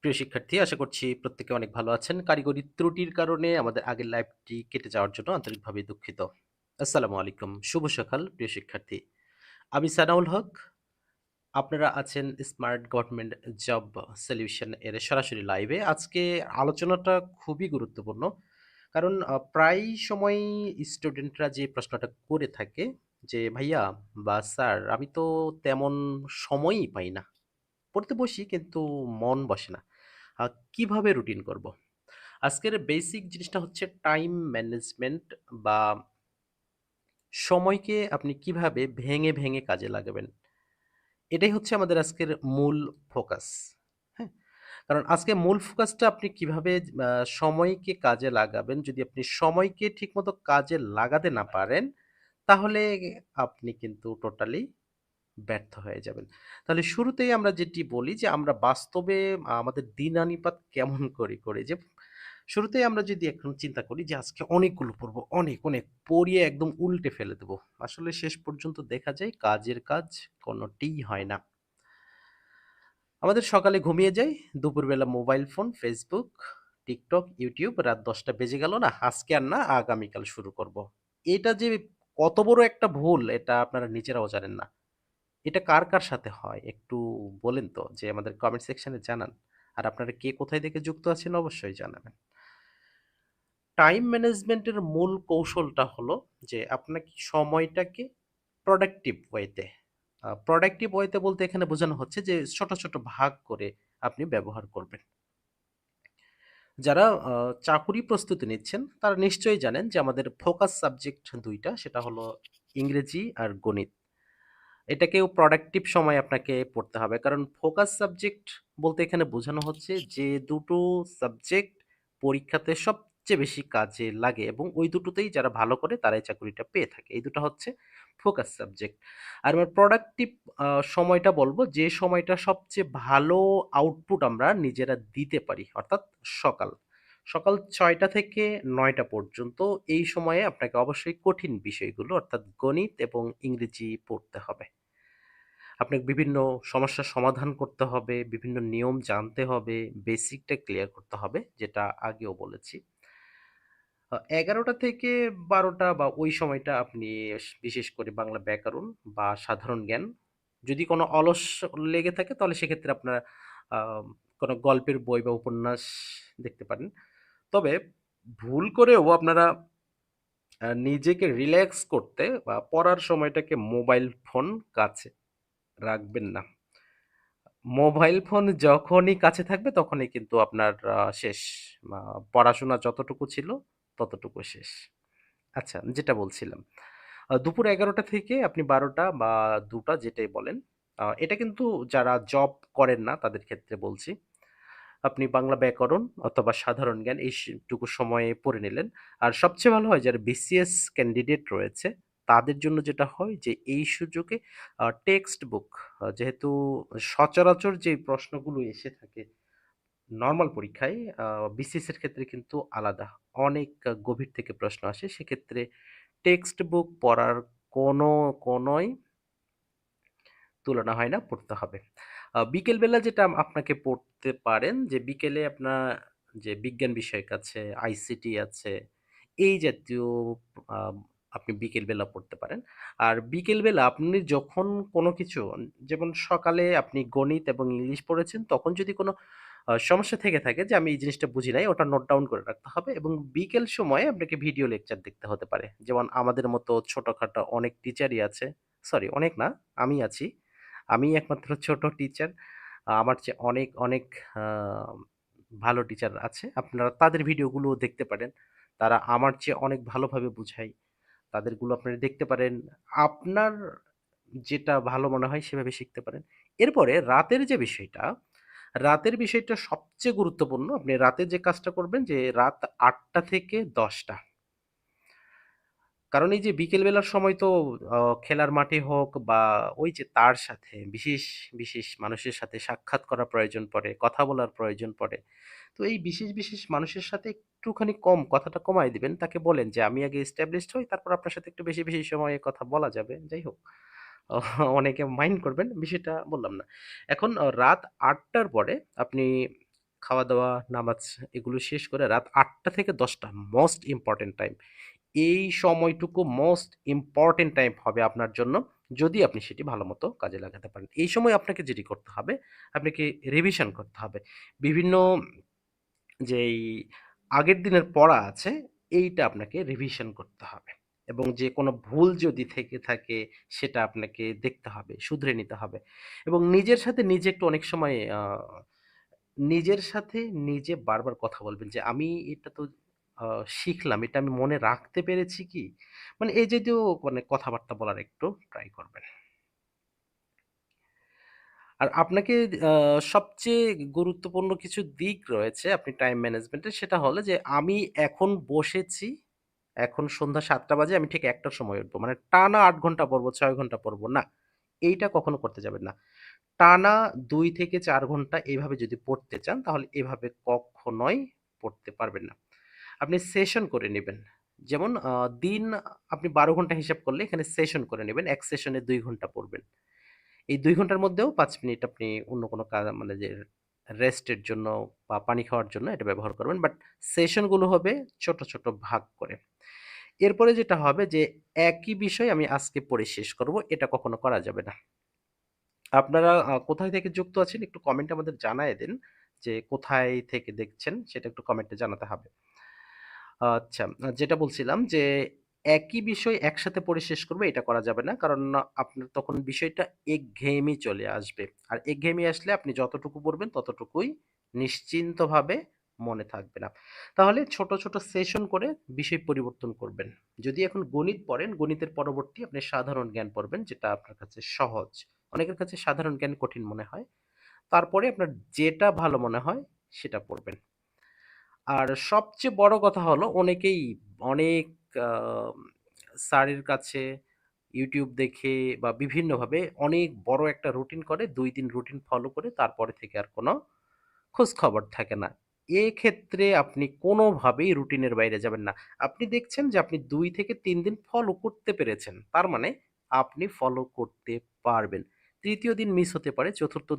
প্রিয় শিক্ষার্থী, আশা করছি প্রত্যেকে অনেক ভালো আছেন। কারিগরি ত্রুটির কারণে আমাদের আগের লাইভটি কেটে যাওয়ার জন্য আন্তরিকভাবে দুঃখিত। আসসালামু আলাইকুম। শুভ সকাল প্রিয় শিক্ষার্থী। আমি সানাউল হক। আপনারা আছেন স্মার্ট গভর্নমেন্ট জব সলিউশন এর সরাসরি লাইভে। আজকে আলোচনাটা খুবই গুরুত্বপূর্ণ। কারণ প্রায় সময়ই স্টুডেন্টরা যে প্রশ্নটা করে থাকে যে, "ভাইয়া বা স্যার আমি তো তেমন সময়ই পাই না। পড়তে বসি কিন্তু মন বসে না। কীভাবে রুটিন করব?" আজকের বেসিক জিনিসটা হচ্ছে টাইম ম্যানেজমেন্ট বা সময়কে আপনি কীভাবে ভেঙে, ভেঙে কাজে লাগাবেন। এটাই হচ্ছে আমাদের আজকের মূল ফোকাস। হ্যাঁ? কারণ আজকে মূল ফোকাসটা আপনি কীভাবে সময়কে কাজে লাগাবেন, যদি আপনি সময়কে ঠিকমতো কাজে লাগাতে না পারেন, তাহলে আপনি কিন্তু টোটালি ব্যর্থ হয়ে যাবেন। তাহলে শুরুতেই আমরা যেটি বলি যে আমরা বাস্তবে আমাদের দিনানিপাত কেমন করে করে যে শুরুতেই আমরা যদি এখন চিন্তা করি যে আজকে অনেকগুলো পড়ব, অনেক, অনেক পড়িয়ে একদম উল্টে ফেলে দেব। আসলে শেষ পর্যন্ত দেখা যায় কাজের কাজ কোনটিই হয় না। আমাদের সকালে ঘুমিয়ে যাই, দুপুরবেলা mobile phone, Facebook TikTok YouTube রাত দশটা বেজে গেল না? আজকে আর না আগামীকাল শুরু করব। এটা যে কত বড় একটা ভুল এটা আপনারা নিজেরাও জানেন না। এটা কার, কার সাথে হয় একটু বলেন তো যে আমাদের কমেন্ট সেকশনে জানান। আর আপনারা কে কোথায় থেকে যুক্ত আছেন অবশ্যই জানাবেন। টাইম ম্যানেজমেন্টের মূল কৌশলটা হলো যে আপনাকে সময়টাকে প্রোডাক্টিভ ওয়েতে প্রোডাক্টিভ ওয়েতে বলতে এখানে বোঝানো হচ্ছে যে ছোট, ছোট ভাগ করে আপনি ব্যবহার করবেন। যারা চাকুরি প্রস্তুতি নিচ্ছেন তারা নিশ্চয়ই জানেন যে আমাদের ফোকাস সাবজেক্ট দুইটা সেটা হলো ইংরেজি আর গণিত। এটাকেও প্রোডাক্টিভ সময় আপনাকে পড়তে হবে। কারণ ফোকাস সাবজেক্ট বলতে এখানে বোঝানো হচ্ছে যে দুটো সাবজেক্ট পরীক্ষাতে সবচেয়ে বেশি কাজে লাগে এবং ওই দুটোতেই যারা ভালো করে তারাই চাকুরিটা পেয়ে থাকে। এই দুটো হচ্ছে ফোকাস সাবজেক্ট। আর আমার প্রোডাক্টিভ সময়টা বলব যে সময়টা সবচেয়ে ভালো আউটপুট আমরা নিজেরা দিতে পারি, অর্থাৎ সকাল। সকাল ছয়টা থেকে নয়টা পর্যন্ত এই সময়ে আপনাকে অবশ্যই কঠিন বিষয়গুলো, অর্থাৎ গণিত এবং ইংরেজি পড়তে হবে। আপনাকে বিভিন্ন সমস্যার সমাধান করতে হবে, বিভিন্ন নিয়ম জানতে হবে, বেসিকটা ক্লিয়ার করতে হবে যেটা আগেও বলেছি। এগারোটা থেকে বারোটা বা ওই সময়টা আপনি বিশেষ করে বাংলা ব্যাকরণ বা সাধারণ জ্ঞান যদি কোনো অলস লেগে থাকে তাহলে সেক্ষেত্রে আপনারা কোনো গল্পের বই বা উপন্যাস দেখতে পারেন। তবে ভুল করেও আপনারা নিজেকে রিল্যাক্স করতে বা পড়ার সময়টাকে মোবাইল ফোন কাছে রাখবেন না। মোবাইল ফোন যখনই কাছে থাকবে তখনই কিন্তু আপনার শেষ। পড়াশোনা যতটুকু ছিল ততটুকু শেষ। আচ্ছা যেটা বলছিলাম। দুপুর এগারোটা থেকে আপনি বারোটা বা দুটা যেটাই বলেন। এটা কিন্তু যারা জব করেন না তাদের ক্ষেত্রে বলছি। আপনি বাংলা ব্যাকরণ অথবা সাধারণ জ্ঞান এইটুকু সময়ে পড়ে নিলেন। আর সবচেয়ে ভালো হয় যারা বিসিএস ক্যান্ডিডেট রয়েছে তাদের জন্য যেটা হয় যে এই সুযোগে টেক্সট বুক যেহেতু সচরাচর যে প্রশ্নগুলো এসে থাকে নর্মাল পরীক্ষায় আ বিসিএস এর ক্ষেত্রে কিন্তু আলাদা। অনেক গভীর থেকে প্রশ্ন আসে। সেক্ষেত্রে টেক্সট বুক পড়ার কোনো কোনোই তুলনা হয় না, পড়তে হবে। বিকেলবেলা যেটা আপনাকে পড়তে পারেন যে বিকেলে আপনার যে বিজ্ঞান বিষয়ক আছে, আইসিটি আছে, এই জাতীয় আপনি বিকেলবেলা পড়তে পারেন। আর বিকেলবেলা আপনি যখন কোনো কিছু যেমন সকালে আপনি গণিত এবং ইংলিশ পড়েছেন তখন যদি কোনো সমস্যা থেকে থাকে যে আমি এই জিনিসটা বুঝি নাই ওটা নোট ডাউন করে রাখতে হবে এবং বিকেল সময়ে আপনাকে ভিডিও লেকচার দেখতে হতে পারে। যেমন আমাদের মতো ছোটোখাটো অনেক টিচারই আছে। সরি অনেক না, আমি আছি। আমি একমাত্র ছোট টিচার। আমার চেয়ে অনেক, অনেক ভালো টিচার আছে। আপনারা তাদের ভিডিওগুলো দেখতে পারেন। তারা আমার চেয়ে অনেক ভালোভাবে বুঝায়। তাদেরগুলো আপনারা দেখতে পারেন। আপনার যেটা ভালো মনে হয় সেভাবে শিখতে পারেন। এরপরে রাতের যে বিষয়টা, রাতের বিষয়টা সবচেয়ে গুরুত্বপূর্ণ। আপনি রাতে যে কাজটা করবেন যে রাত আটটা থেকে ১০ টা। কারণ এই যে বিকেল বেলার সময় তো খেলার মাঠে হোক বা ওই যে তার সাথে বিশেষ, বিশেষ মানুষের সাথে সাক্ষাৎ করার প্রয়োজন পড়ে, কথা বলার প্রয়োজন পড়ে। তো এই বিশেষ, বিশেষ মানুষের সাথে একটুখানি কম কথাটা কমায় দিবেন। তাকে বলেন যে আমি আগে এস্টাবলিশড হই তারপর আপনার সাথে একটু বেশি, বেশি সময়ে কথা বলা যাবে। যাই হোক। অনেকে মাইন্ড করবেন বিষয়টা বললাম না। এখন রাত আটটার পরে আপনি খাওয়া-দাওয়া, নামাজ এগুলো শেষ করে রাত আটটা থেকে দশটা মোস্ট ইম্পোর্টেন্ট টাইম। এই সময়টুকু মোস্ট ইম্পোর্টেন্ট টাইম হবে আপনার জন্য, যদি আপনি সেটি ভালো মতো কাজে লাগাতে পারেন। এই সময় আপনাকে যেটি করতে হবে, আপনাকে রিভিশন করতে হবে। বিভিন্ন যেই আগের দিনের পড়া আছে, এইটা আপনাকে রিভিশন করতে হবে এবং যে কোনো ভুল যদি থেকে থাকে, সেটা আপনাকে দেখতে হবে, শুধরে নিতে হবে এবং নিজের সাথে নিজে একটু অনেক সময় নিজের সাথে নিজে বারবার কথা বলবেন যে, "আমি এটা তো শিখলাম, এটা আমি মনে রাখতে পেরেছি কি?" মানে এই জাতীয় মানে কথাবার্তা বলার একটু ট্রাই করবেন। আর আপনাকে সবচেয়ে গুরুত্বপূর্ণ কিছু দিক রয়েছে আপনি টাইম ম্যানেজমেন্টের, সেটা হলো যে, "আমি এখন বসেছি, এখন সন্ধ্যা সাতটা বাজে, আমি ঠিক ১ঃ০০ র সময় উঠবো।" মানে টানা আট ঘণ্টা পড়ব, ছয় ঘণ্টা পড়ব, না। এইটা কখনো করতে যাবেন না। টানা দুই থেকে চার ঘণ্টা এভাবে যদি পড়তে চান, তাহলে এভাবে কখনোই পড়তে পারবেন না। আপনি সেশন করে নেবেন যেমন দিন আপনি ১২ ঘণ্টা হিসাব করলে এখানে সেশন করে নেবেন এক সেশনে দুই ঘণ্টা পড়বেন। এই দুই ঘণ্টার মধ্যেও পাঁচ মিনিট আপনি অন্য কোনো কাজ মানে যে রেস্টের জন্য বা পানি খাওয়ার জন্য এটা ব্যবহার করবেন। বাট সেশনগুলো হবে ছোট, ছোট ভাগ করে। এরপরে যেটা হবে যে, একই বিষয় আমি আজকে পড়ে শেষ করব, এটা কখনো করা যাবে না। আপনারা কোথায় থেকে যুক্ত আছেন একটু কমেন্টে আমাদের জানায়ে দিন যে, কোথায় থেকে দেখছেন সেটা একটু কমেন্টে জানাতে হবে। আচ্ছা, যেটা বলছিলাম যে, একই বিষয় একসাথে পড়ে শেষ করবে এটা করা যাবে না। কারণ আপনার তখন বিষয়টা একঘেয়েমি চলে আসবে। আর একঘেয়েমি আসলে আপনি যতটুকু পড়বেন ততটুকুই নিশ্চিন্তভাবে মনে থাকবে না। তাহলে ছোট, ছোট সেশন করে বিষয় পরিবর্তন করবেন। যদি এখন গণিত পড়েন, গণিতের পরবর্তী আপনি সাধারণ জ্ঞান পড়বেন, যেটা আপনার কাছে সহজ। অনেকের কাছে সাধারণ জ্ঞান কঠিন মনে হয়। তারপরে আপনার যেটা ভালো মনে হয়, সেটা পড়বেন। আর সবচেয়ে বড় কথা হলো অনেকেই অনেক স্যারের কাছে ইউটিউব দেখে বা বিভিন্নভাবে অনেক বড় একটা রুটিন করে, দুই দিন রুটিন ফলো করে তারপরে থেকে আর কোনো খোঁজখবর থাকে না। এক্ষেত্রে আপনি কোনোভাবেই রুটিনের বাইরে যাবেন না। আপনি দেখছেন যে আপনি দুই থেকে তিন দিন ফলো করতে পেরেছেন। তার মানে আপনি ফলো করতে পারবেন। তৃতীয় দিন মিস হতে পারে, ৪র্থ